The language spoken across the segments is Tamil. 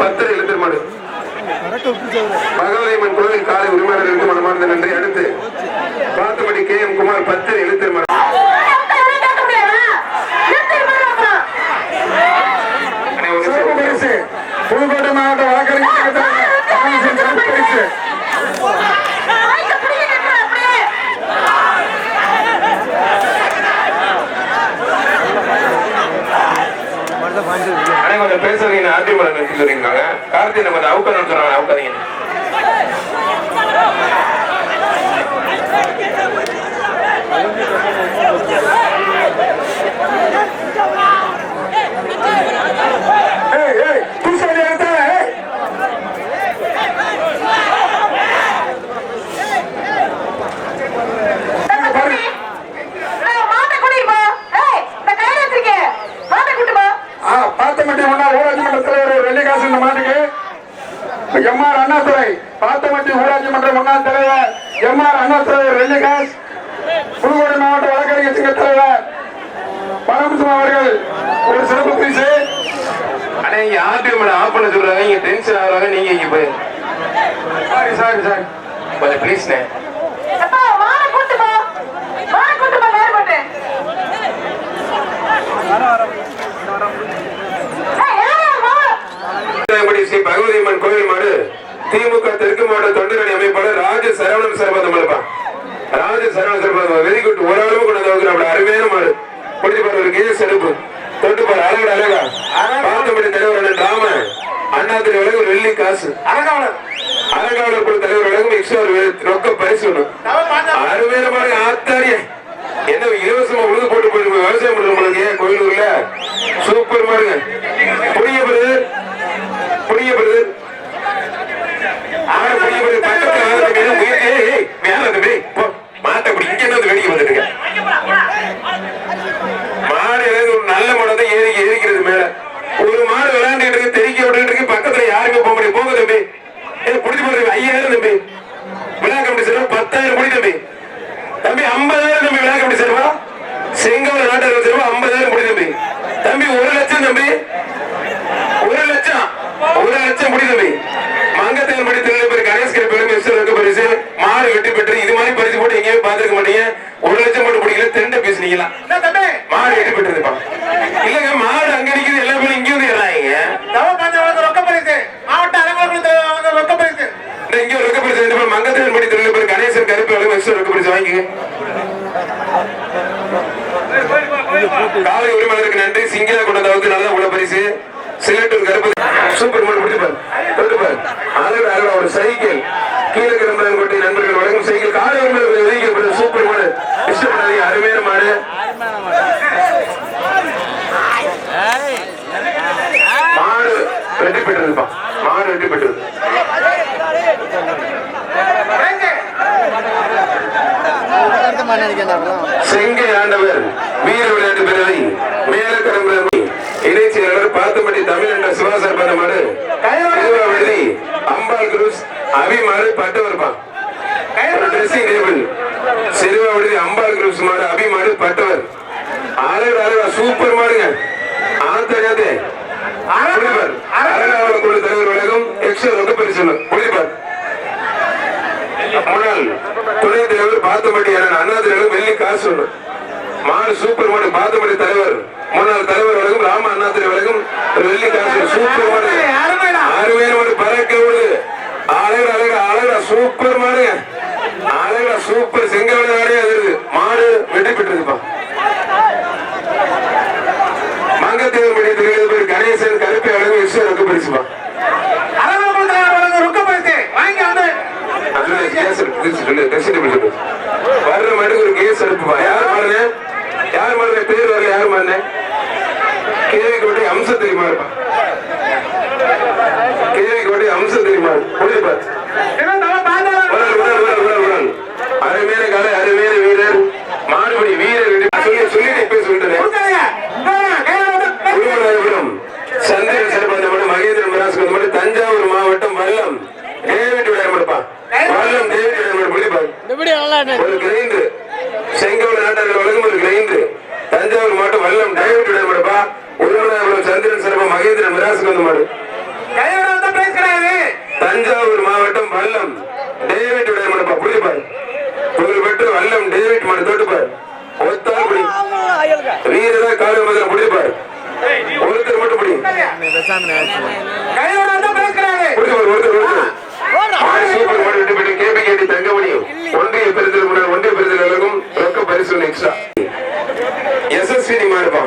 பத்து எழுத்தர் மாடு பகவதியம்மன் கோவில் காலை உரிமையாளர்களுக்கு மனமார்ந்த நன்றி அடுத்து பாத்துமடி கே எம் குமார் பத்து எழுத்தர் மாடு அண்ணே, ஒரு சிறப்பு நிமிஷம். பரிசு புதுக்கோட்டை மாவட்ட வழக்கறிஞர் சங்கத்திற்கு கணேசன் சிறப்பு பரிசு அண்ணே, கொஞ்சம் பேசுறீங்க ஆத்திமலை சொல்லியிருக்காங்க கார்த்தி நம்ம அவுக்கணும்னு சொன்னாங்க அவுக்காதீங்க பாத்தமட்டி ஊராட்சி மன்ற முன்னாள் தலைவர் எம்ஆர் அண்ணாதுரை வெள்ளிக்காஸ். புதுக்கோட்டை மாவட்ட வழக்கறிஞர் சங்க தலைவர் பரமசிவம் அவர்கள் ஒரு சிறப்பு பரிசு. அண்ணே இங்க ஆர்டிஎம் ஆஃப் பண்ண சொல்றாங்க இங்க டென்ஷன் ஆகுறாங்க நீங்க இங்க போய். சாரி சாரி சாரி கொஞ்சம் ப்ளீஸ்ண்ணே படி ஸ்ரீ பகவதியம்மன் கோவில் மாடு திமுக தெற்கு மாவட்ட தொண்டரணி அமைப்பாளர் ராஜ சரவணன் சரபதம் அல்பா ராஜ சரவணன் சரபதம் வெரி குட். ஒரு அளவு கொண்டு வந்து அப்படி அருமையான மாடு. முடிச்சு பாரு ஒரு கேஸ் எடுப்பு. தொட்டு பாரு அழகா அழகா. பாத்தபடி தலைவர் ராம அண்ணாத்திரி உலகம் ஒரு வெள்ளி காசு. அழகாவலர் அலங்காவலர் குழு தலைவர் உலகம் எக்ஸ்ட்ரா ஒரு ரொக்க பரிசு ஒண்ணு. அருமையான பாருங்க ஆத்தாரிய என்ன இலவசமா உழுது போட்டு போயிட்டு விவசாயம் பண்ற உங்களுக்கு கோயிலூர்ல சூப்பர் பாருங்க புரிய பெறுது புரிய பெறுது ஆறு புரிய பெறுது பக்கத்துல வேலை தம்பி, ஏய், ஏய், ஏய், வேலை தம்பி, போ. மாட்டை பிடி, இங்க என்ன வந்து வேடிக்கை வந்துட்டுங்க மாடு ஏதாவது ஒரு நல்ல மாடு தான் ஏறி ஏறிக்கிறது மேல ஒரு மாடு விளையாண்டுட்டு இருக்கு தெறிக்க விட்டுட்டு இருக்கு பக்கத்துல யாருமே போக முடியும் போங்க தம்பி ஏ புடிச்சு போடுறது ஐயாயிரம் தம்பி விழா கமிட்டி செலவு தம்பி ஐம்பதாயிரம் தம்பி விழா கமிட்டி செலவா செங்கோல நாட்டாளர் செலவு ஐம்பதாயிரம் முடி தம்பி. தம்பி ஒரு லட்சம் தம்பி. ஒரு லட்சம். ஒரு லட்சம் முடி தம்பி. மங்கத்தில் படி திருநெல்வேலி கணேஷ் பெருமை இருக்க பரிசு மாடு வெட்டி பெற்று இது மாதிரி பரிசு போட்டு எங்கேயும் பார்த்திருக்க மாட்டீங்க. ஒரு லட்சம் போட்டு பிடிக்கல தெண்டை பேசுனீங்களா தம்பி? மாடு வெட்டி பெற்றிருப்பா. இல்லங்க மாடு அங்க நிக்குது எல்லா பேரும் இங்க வந்து ஏறாங்க தவ பாஞ்சவங்க ரொக்க பரிசு மாவட்ட அலுவலர்கள் அவங்க ரொக்க பரிசு இங்க ஒரு ரொக்க பரிசு ரெண்டு பேரும் மங்கத்தில் படி திருநெல்வேலி கணேசன் கருப்பு அளவு எக்ஸ்ட்ரா ரொக்க பரிசு வாங்கிக்க காலை உரிமையாளருக்கு நன்றி. சிங்கிளா கொண்டதாவது நல்ல உள்ள பரிசு. சிலட்டூர் கருப்பு சூப்பர் மாடு முடிச்சுப்பார் தொட்டுப்பார் அழகு அழகா ஒரு சைக்கிள். கீழே கிளம்புறாங்க கோட்டை நண்பர்கள் வழங்கும் சைக்கிள். காலை உரிமையாளருக்கு சூப்பர் மோடு இஷ்டப்படாதீங்க அருமையான மாடு வெற்றி பெற்றிருப்பா மாடு வெற்றி பெற்றது செங்கை ஆண்டவர் வீர விளையாட்டு பேரவை மேலக்கரம்பு இணைச் செயலாளர் பாத்துப்பட்டி தமிழ் என்ற சிவாசர் பண்ண மாடு திருவாவூர்தி அம்பாள் குரூஸ் அபிமாடு பட்டு வருப்பான் ட்ரெஸ்ஸிங் டேபிள் அம்பாள் குரூஸ் மாடு அபிமாடு பட்டவர் அழகு அழகா சூப்பர் மாடுங்க. ஆத்தே புலிபர் அழகாவல குழு தலைவர் உலகம் எக்ஸ்ட்ரா ரொக்க பரிசு புலிபர் முன்னாள் துணை தலைவர் பாத்தமட்டி அண்ணன் அண்ணாதிரிகளும் வெள்ளி காசு மாடு சூப்பர் மாடு பாத்தமட்டி தலைவர். முன்னாள் தலைவர் ராம அண்ணாதிரி வழங்கும் ஒரு வெள்ளி காசு சூப்பர் மாடு. அருமையான மாடு பறக்க விடுது அழகா அழகா அழகா சூப்பர் மாடு. அழகா சூப்பர் செங்கவன நாடே அதிருது மாடு வெற்றி பெற்றிருப்பா மங்கத்தேவர் மணியத்தில் பேர் கணேசன் கருப்பை வழங்கும் எக்ஸ்ட்ரா ரொக்க பரிசுப்பா வர்ற மாதிரி ஒரு கேஸ் எடுப்புப்பா யார் மாறுன யார் மாறுன பேர் வரல யார் மாறுன கேவி கோட்டை அம்சம் தெரியுமா இருப்பா கேவி கோட்டை அம்சம் தெரியுமா புரியுதுப்பா உடல் உடல் உடல் உடல் உடல் அருமையான கலை அருமையான வீரர் மாடுபடி வீரர் சொல்லி சொல்லி பேச சொல்லிட்டேன் உருவநாயபுரம் சந்திரன் சிறப்பந்தமடு மகேந்திரன் மிராசுக்கு வந்து மட்டும் தஞ்சாவூர் மாவட்டம் வல்லம் டேவிட் விடையமடுப்பா வல்லம் டேவிட் விடையமடு புரியுப்பா இப்படி நல்லா ஒரு கிரைண்டர் செங்கோல நாட்டாளர் வழங்கும் ஒரு கிரைண்டர் தஞ்சாவூர் மாவட்டம் வல்லம் டேவிட் விடையமடுப்பா உருவநாயபுரம் சந்திரன் சிறப்ப மகேந்திரன் மிராசுக்கு மாடு. தஞ்சாவூர் மாவட்டம் வல்லம் டேவிட் உடைய மனப்பா புரியுப்பார் புகழ் பெற்ற வல்லம் டேவிட் மன தோட்டுப்பார் ஒத்தால் புடி வீரரா காலை முதல்ல புடிப்பார் ஒருத்தர் மட்டும் புடி. புடிப்பார் ஒருத்தர் ஒருத்தர். மாடு சூப்பர் மாடு விட்டு கேபி கேடி தங்கமணியும் ஒன்றிய பெருதல் முன்னாள் ஒன்றிய பெருதல் எல்லாருக்கும் ரொக்க பரிசு எக்ஸ்ட்ரா எஸ்எஸ்வி மாடுப்பா.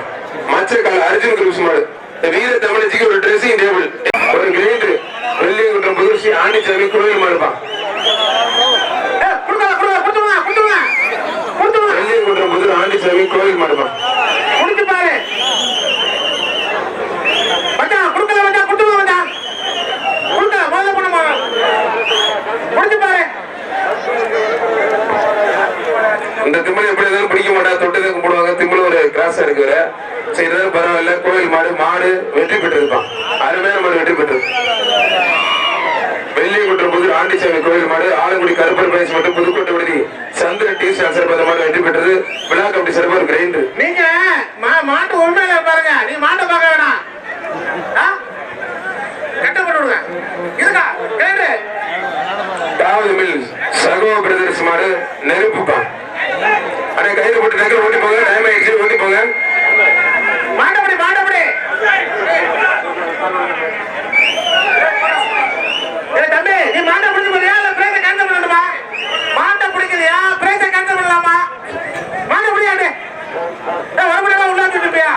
மச்சக்கால அர்ஜுன் மாடு இந்த வீர தமிழச்சிக்கு ஒரு ட்ரெஸ்ஸிங் டேபிள் ஒரு கிரைண்டர் வெள்ளியங்குன்றம் புதுசி ஆண்டிச்சாமி கோயில் குழுவில் கொடுக்கலாம் கொடுக்கலாம் கொடுத்துருங்க கொடுத்துருங்க கொடுத்துருங்க வெள்ளியங்குன்றம் புது ஆண்டிச்சாமி கோயில் மாடுப்பா முடிச்சு பாரு மச்சான் கொடுக்கல மச்சான் கொடுத்துருங்க மச்சான் கொடுக்கல முதல்ல பண்ணுமா முடிச்சு பாரு இந்த திமிழ் எப்படி இருந்தாலும் பிடிக்க மாட்டா தொட்டு தான் கும்பிடுவாங்க திமிழ் ஒரு கிராஸா இருக்கு வேற சரி இருந்தாலும் பரவாயில்ல கோயில் மாடு மாடு வெற்றி பெற்றிருப்பான் அருமையான மாடு வெற்றி பெற்று வெள்ளியங்குன்றம் புது ஆண்டிச்சாமி கோயில் மாடு ஆலங்குடி கருப்பர் பேஸ் மற்றும் புதுக்கோட்டை விடுதி சந்திர டி ஸ்டார் சிறப்பாக மாடு வெற்றி பெற்றது. விழா கமிட்டி சிறப்பாக கிரைண்டர். நீங்க மாட்டு உண்மையில பாருங்க. நீ மாட்டை பார்க்க வேணாம். ஆ? கட்ட போட்டு விடுங்க. இதுக்கா கேடு தாவது மில் சகோ பிரதர்ஸ் மாடு நெருப்புப்பா அண்ணா கையில போட்டு நகல் ஓட்டி போங்க. டைம் ஆயிடுச்சு ஓட்டி போங்க மாட்டப்படி மாட்டப்படி ஏய் தம்பி நீ மாட்டை பிடிச்சு போறியா இல்ல பிரேச கேன்சல் பண்ணணுமா மாட்டை பிடிக்கிறியா பிரேச கேன்சல் பண்ணலாமா மாட்டை பிடிக்காது ஏய் வர முடியாம உள்ள வந்துட்டியா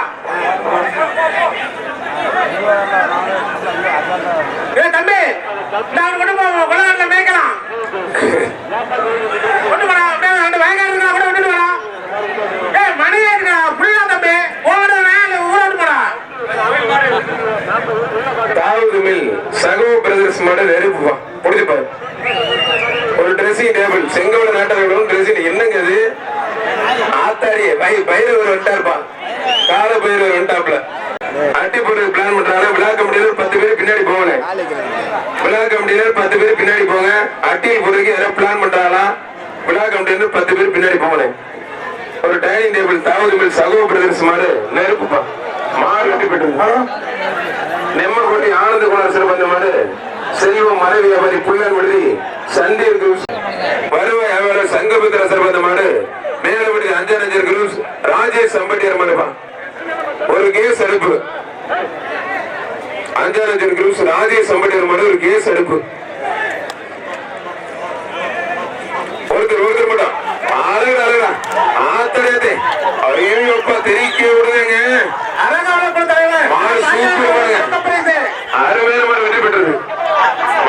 ஏய் தம்பி நான் கொண்டு மேய்க்கலாம். கொண்டு அப்படியே ரெண்டு இருக்கா கூட இருக்கா தம்பி வேலை மில் சகோ பிரதர்ஸ் மாடு நெருப்புப்பா ஒரு ட்ரெஸ்ஸிங் டேபிள் செங்கோல நாட்டவர்களும் ட்ரெஸ்ஸிங் என்னங்க இது ஆத்தாடி பை பைரவர் வந்துட்டாருப்பா. கால பைரவர் வந்துட்டாப்ல அட்டி போட்டு பிளான் பண்றாங்க விழா கமிட்டியில பத்து பின்னாடி போகணும் விழா கமிட்டியில பத்து பேர் பின்னாடி போங்க. அட்டியை பொறுக்கி யாராவது பிளான் பண்றாங்களா? விழா கமிட்டியில பத்து பேர் பின்னாடி போகணும் ஒரு டைனிங் டேபிள் தாவது மேல் சகோ பிரதர்ஸ் மாடு நெருப்புப்பா. மாடு கட்டி போயிட்டு நெம்மக்கோட்டை ஆனந்த குணர் வந்த மாடு. செல்வம் மறை வியாபாரி புள்ளன் விடுதி சந்தி குரூஸ் வருவாய் வியாபாரர் சங்கமித்திர சிறப்பந்த மாடு மேலபடி அஞ்சனஞ்சர் குரூஸ் ராஜேஷ் அம்பட்டியார் மாடுப்பா ஒரு கேஸ் அடுப்பு அஞ்சானஞ்சர் குரூஸ் ராஜேஷ் அம்பட்டியார் மாடு ஒருத்தர் ஒருத்தர் மட்டும். அழகா. அழகா ஆத்தடையாதே ஐயோப்பா தெரிவிக்க விடுங்க மாடு சூப்பர் அருமையான மாடு வெற்றி பெற்றது.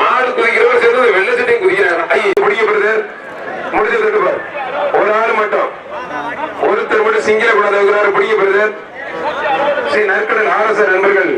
மாடு குதிக்கிறவர் சேர்ந்து வெள்ளை சட்டையும் குதிக்கிறாங்க. ஐயோ பிடிக்கப்படுது முடிஞ்சது ஒரு ஆள் மட்டும். ஒருத்தர் மட்டும் சிங்கில கூடாது பிடிக்கப்படுது ஸ்ரீ நற்கடல் ஆர்எஸ்ஆர் நண்பர்கள்